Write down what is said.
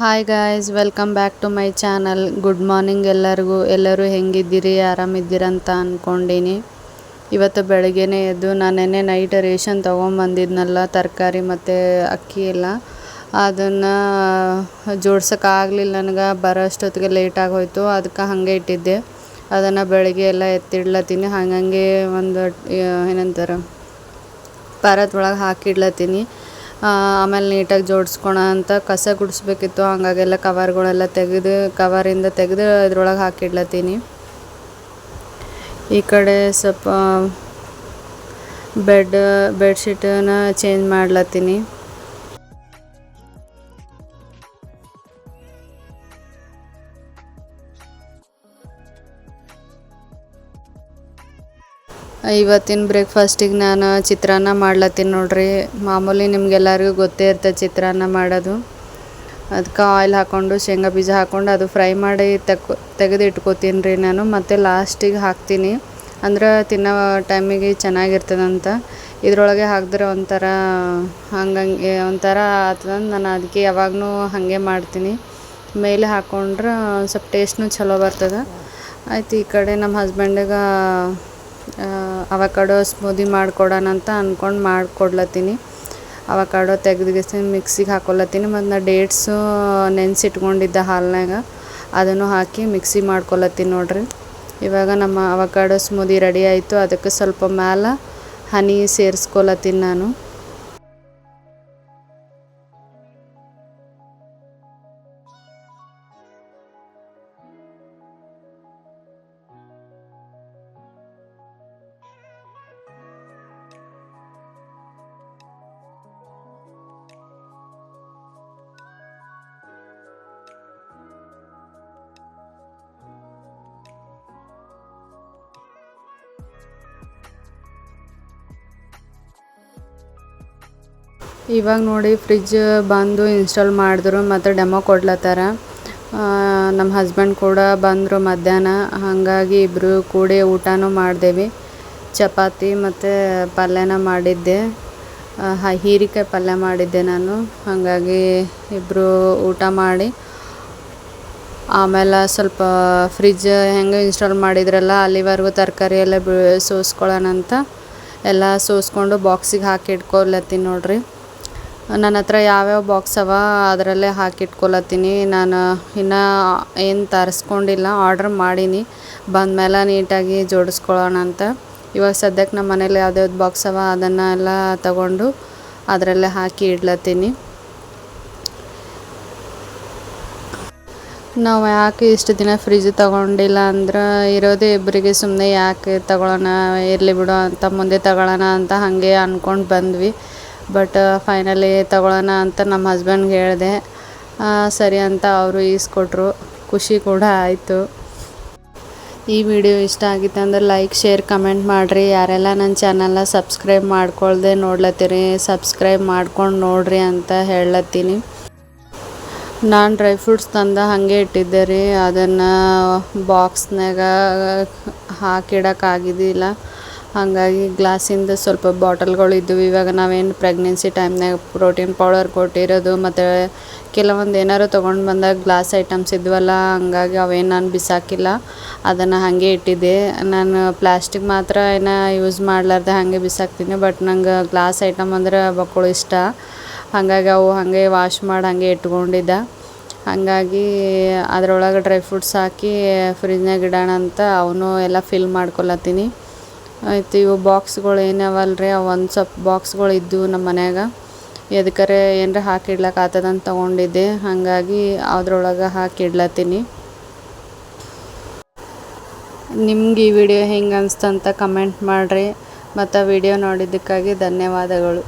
Hi guys welcome back to my channel good morning ಎಲ್ಲರಿಗೂ. ಎಲ್ಲರೂ ಹೆಂಗಿದ್ದೀರಿ? ಆರಾಮಿದ್ದೀರಂತ ಅಂದ್ಕೊಂಡೀನಿ ಇವತ್ತು ಬೆಳಗ್ಗೆನೇ ಎದ್ದು ನಾನು ನೆನ್ನೆ ನೈಟ್ ರೇಷನ್ ತೊಗೊಂಬಂದಿದ್ನಲ್ಲ, ತರಕಾರಿ ಮತ್ತು ಅಕ್ಕಿ ಎಲ್ಲ. ಅದನ್ನು ಜೋಡ್ಸೋಕ್ಕಾಗಲಿಲ್ಲ ನನಗೆ. ಬರೋ ಅಷ್ಟೊತ್ತಿಗೆ ಲೇಟಾಗಿ ಹೋಯಿತು ಅದಕ್ಕೆ ಹಾಗೆ ಇಟ್ಟಿದ್ದೆ. ಅದನ್ನು ಬೆಳಗ್ಗೆ ಎಲ್ಲ ಎತ್ತಿಡ್ಲತ್ತೀನಿ. ಹಾಗಂಗೆ ಒಂದು, ಏನಂತಾರೆ ಪಾರದೊಳಗೆ ಹಾಕಿಡ್ಲತ್ತೀನಿ. ಆಮೇಲೆ ನೀಟಾಗಿ ಜೋಡಿಸ್ಕೊಳ ಅಂತ ಕಸ ಗುಡಿಸ್ಬೇಕಿತ್ತು, ಹಾಗಾಗೆಲ್ಲ ಕವರ್ಗಳೆಲ್ಲ ತೆಗೆದು, ಕವರಿಂದ ತೆಗೆದು ಇದ್ರೊಳಗೆ ಹಾಕಿಡ್ಲತ್ತೀನಿ. ಈ ಕಡೆ ಸ್ವಲ್ಪ, ಬೆಡ್, ಬೆಡ್ಶೀಟನ್ನ ಚೇಂಜ್ ಮಾಡ್ಲತ್ತೀನಿ. ಇವತ್ತಿನ ಬ್ರೇಕ್ಫಾಸ್ಟಿಗೆ ನಾನು ಚಿತ್ರಾನ್ನ ಮಾಡ್ಲತ್ತೀನಿ ನೋಡ್ರಿ. ಮಾಮೂಲಿ ನಿಮ್ಗೆಲ್ಲರಿಗೂ ಗೊತ್ತೇ ಇರ್ತದೆ ಚಿತ್ರಾನ್ನ ಮಾಡೋದು. ಅದಕ್ಕೆ ಆಯಿಲ್ ಹಾಕ್ಕೊಂಡು ಶೇಂಗಾ ಬೀಜ ಹಾಕ್ಕೊಂಡು ಅದು ಫ್ರೈ ಮಾಡಿ ತೆಕ್ಕು ತೆಗೆದು ಇಟ್ಕೋತೀನಿ ರೀ ನಾನು. ಮತ್ತು ಲಾಸ್ಟಿಗೆ ಹಾಕ್ತೀನಿ. ಅಂದ್ರೆ ತಿನ್ನೋ ಟೈಮಿಗೆ ಚೆನ್ನಾಗಿರ್ತದಂತ. ಇದರೊಳಗೆ ಹಾಕಿದ್ರೆ ಒಂಥರ ಹಂಗಂಗೆ, ಒಂಥರ ಆಗ್ತದಂತ ನಾನು ಅದಕ್ಕೆ ಯಾವಾಗಲೂ ಹಾಗೆ ಮಾಡ್ತೀನಿ. ಮೇಲೆ ಹಾಕ್ಕೊಂಡ್ರೆ ಸ್ವಲ್ಪ ಟೇಸ್ಟ್ನೂ ಚಲೋ ಬರ್ತದೆ. ಆಯ್ತು ಈ ಕಡೆ ನಮ್ಮ ಹಸ್ಬೆಂಡಿಗೆ ಅವಕಾಡೋ ಸ್ಮೂದಿ ಮಾಡಿಕೊಡೋಣ ಅಂತ ಅಂದ್ಕೊಂಡು ಮಾಡಿಕೊಡ್ಲತ್ತೀನಿ. ಅವಕಾಡೋ ತೆಗೆದುಗಿಸಿ ಮಿಕ್ಸಿಗೆ ಹಾಕೊಲತ್ತೀನಿ, ಮತ್ತು ನಾ ಡೇಟ್ಸು ನೆನೆಸಿಟ್ಕೊಂಡಿದ್ದೆ ಹಾಲಿನಾಗ ಅದನ್ನು ಹಾಕಿ ಮಿಕ್ಸಿ ಮಾಡ್ಕೊಳತ್ತೀನಿ ನೋಡ್ರಿ. ಇವಾಗ ನಮ್ಮ ಅವಕಾಡೋ ಸ್ಮೂದಿ ರೆಡಿ ಆಯಿತು, ಅದಕ್ಕೆ ಸ್ವಲ್ಪ ಮ್ಯಾಲ ಹನಿ ಸೇರಿಸ್ಕೊಳತ್ತೀನಿ ನಾನು. ಇವಾಗ ನೋಡಿ ಫ್ರಿಜ್ ಬಂದು ಇನ್ಸ್ಟಾಲ್ ಮಾಡಿದ್ರು, ಮತ್ತು ಡೆಮೋ ಕೊಡ್ಲತ್ತಾರ. ನಮ್ಮ ಹಸ್ಬೆಂಡ್ ಕೂಡ ಬಂದರು ಮಧ್ಯಾಹ್ನ. ಹಾಗಾಗಿ ಇಬ್ಬರು ಕೂಡಿ ಊಟನೂ ಮಾಡಿದೆವಿ. ಚಪಾತಿ ಮತ್ತು ಪಲ್ಯನ ಮಾಡಿದ್ದೆ. ಹೀರಿಕಾಯಿ ಪಲ್ಯ ಮಾಡಿದ್ದೆ ನಾನು. ಹಾಗಾಗಿ ಇಬ್ಬರು ಊಟ ಮಾಡಿ, ಆಮೇಲೆ ಸ್ವಲ್ಪ ಫ್ರಿಜ್ ಹೆಂಗೆ ಇನ್ಸ್ಟಾಲ್ ಮಾಡಿದ್ರಲ್ಲ, ಅಲ್ಲಿವರೆಗೂ ತರಕಾರಿ ಎಲ್ಲ ಸೋಸ್ಕೊಳ್ಳೋಣ ಅಂತ. ಎಲ್ಲ ಸೋಸ್ಕೊಂಡು ಬಾಕ್ಸಿಗೆ ಹಾಕಿ ಇಟ್ಕೊಲತ್ತೀನಿ ನೋಡ್ರಿ. ನನ್ನ ಹತ್ರ ಯಾವ್ಯಾವ ಬಾಕ್ಸ್ ಅವ ಅದರಲ್ಲೇ ಹಾಕಿಟ್ಕೊಳತ್ತೀನಿ ನಾನು ಇನ್ನೂ ಏನು ತರಿಸ್ಕೊಂಡಿಲ್ಲ ಆರ್ಡ್ರ್ ಮಾಡೀನಿ. ಬಂದಮೇಲೆ ನೀಟಾಗಿ ಜೋಡಿಸ್ಕೊಳ್ಳೋಣ ಅಂತ. ಇವಾಗ ಸದ್ಯಕ್ಕೆ ನಮ್ಮ ಮನೇಲಿ ಯಾವ್ದ್ಯಾವ್ದು ಬಾಕ್ಸ್ ಅವ ಅದನ್ನೆಲ್ಲ ತಗೊಂಡು ಅದರಲ್ಲೇ ಹಾಕಿ ಇಡ್ಲತ್ತೀನಿ. ನಾವು ಯಾಕೆ ಇಷ್ಟು ದಿನ ಫ್ರಿಜ್ ತಗೊಂಡಿಲ್ಲ ಅಂದ್ರೆ ಇರೋದೇ ಇಬ್ಬರಿಗೆ ಸುಮ್ಮನೆ ಯಾಕೆ ತಗೊಳ್ಳೋಣ ಇರಲಿ ಬಿಡು ಅಂತ ಮುಂದೆ ತಗೊಳ್ಳೋಣ ಅಂತ ಹಾಗೆ ಅಂದ್ಕೊಂಡು ಬಂದ್ವಿ. ಬಟ್ ಫೈನಲಿ ತಗೊಳ್ಳೋಣ ಅಂತ ನಮ್ಮ ಹಸ್ಬೆಂಡ್ಗೆ ಹೇಳಿದೆ. ಸರಿ ಅಂತ ಅವರು ಈಸ್ಕೊಟ್ರು. ಖುಷಿ ಕೂಡ ಆಯಿತು. ಈ ವಿಡಿಯೋ ಇಷ್ಟ ಆಗಿತ್ತು ಅಂದ್ರೆ ಲೈಕ್ ಶೇರ್ ಕಮೆಂಟ್ ಮಾಡಿರಿ. ಯಾರೆಲ್ಲ ನನ್ನ ಚಾನಲ್ನ ಸಬ್ಸ್ಕ್ರೈಬ್ ಮಾಡ್ಕೊಳ್ದೆ ನೋಡ್ಲತ್ತೀರಿ ಸಬ್ಸ್ಕ್ರೈಬ್ ಮಾಡ್ಕೊಂಡು ನೋಡ್ರಿ ಅಂತ ಹೇಳತ್ತೀನಿ ನಾನು ಡ್ರೈ ಫ್ರೂಟ್ಸ್ ತಂದು ಹಾಗೆ ಇಟ್ಟಿದ್ದೆ ರೀ. ಅದನ್ನು ಬಾಕ್ಸ್ನಾಗ ಹಾಕಿಡೋಕ್ಕಾಗಿದ್ದಿಲ್ಲ ಹಾಗಾಗಿ ಗ್ಲಾಸಿಂದು ಸ್ವಲ್ಪ ಬಾಟಲ್ಗಳು ಇದ್ದವು ಇವಾಗ ನಾವೇನು ಪ್ರೆಗ್ನೆನ್ಸಿ ಟೈಮ್ನಾಗ ಪ್ರೋಟೀನ್ ಪೌಡರ್ ಕೊಟ್ಟಿರೋದು, ಮತ್ತು ಕೆಲವೊಂದು ಏನಾರು ತೊಗೊಂಡು ಬಂದಾಗ ಗ್ಲಾಸ್ ಐಟಮ್ಸ್ ಇದ್ವಲ್ಲ, ಹಂಗಾಗಿ ಅವೇನು ನಾನು ಬಿಸಾಕಿಲ್ಲ. ಅದನ್ನು ಹಾಗೆ ಇಟ್ಟಿದ್ದೆ. ನಾನು ಪ್ಲಾಸ್ಟಿಕ್ ಮಾತ್ರ ಏನು ಯೂಸ್ ಮಾಡಲಾರ್ದೆ ಹಾಗೆ ಬಿಸಾಕ್ತೀನಿ, ಬಟ್ ನಂಗೆ ಗ್ಲಾಸ್ ಐಟಮ್ ಅಂದರೆ ಬಕ್ಕಳು ಇಷ್ಟ. ಹಾಗಾಗಿ ಅವು ಹಾಗೆ ವಾಶ್ ಮಾಡಿ ಹಾಗೆ ಇಟ್ಕೊಂಡಿದ್ದೆ. ಹಾಗಾಗಿ ಅದರೊಳಗೆ ಡ್ರೈ ಫ್ರೂಟ್ಸ್ ಹಾಕಿ ಫ್ರಿಜ್ನಾಗ ಇಡೋಣ ಅಂತ ಅವನು ಎಲ್ಲ ಫಿಲ್ ಮಾಡ್ಕೊಳತ್ತೀನಿ. ಆಯ್ತು, ಇವು ಬಾಕ್ಸ್ಗಳು ಏನವಲ್ರಿ ಅವು ಒಂದು ಸ್ವಲ್ಪ ಬಾಕ್ಸ್ಗಳು ಇದ್ದವು ನಮ್ಮ ಮನ್ಯಾಗ. ಎದಕ್ಕರೆ ಏನರ ಹಾಕಿಡ್ಲಕ್ಕೆ ಆತದಂತ ತೊಗೊಂಡಿದ್ದೆ. ಹಾಗಾಗಿ ಅದ್ರೊಳಗೆ ಹಾಕಿಡ್ಲತ್ತೀನಿ. ನಿಮ್ಗೆ ಈ ವಿಡಿಯೋ ಹೆಂಗೆ ಅನಿಸ್ತಂತ ಕಮೆಂಟ್ ಮಾಡಿರಿ. ಮತ್ತು ವಿಡಿಯೋ ನೋಡಿದ್ದಕ್ಕಾಗಿ ಧನ್ಯವಾದಗಳು.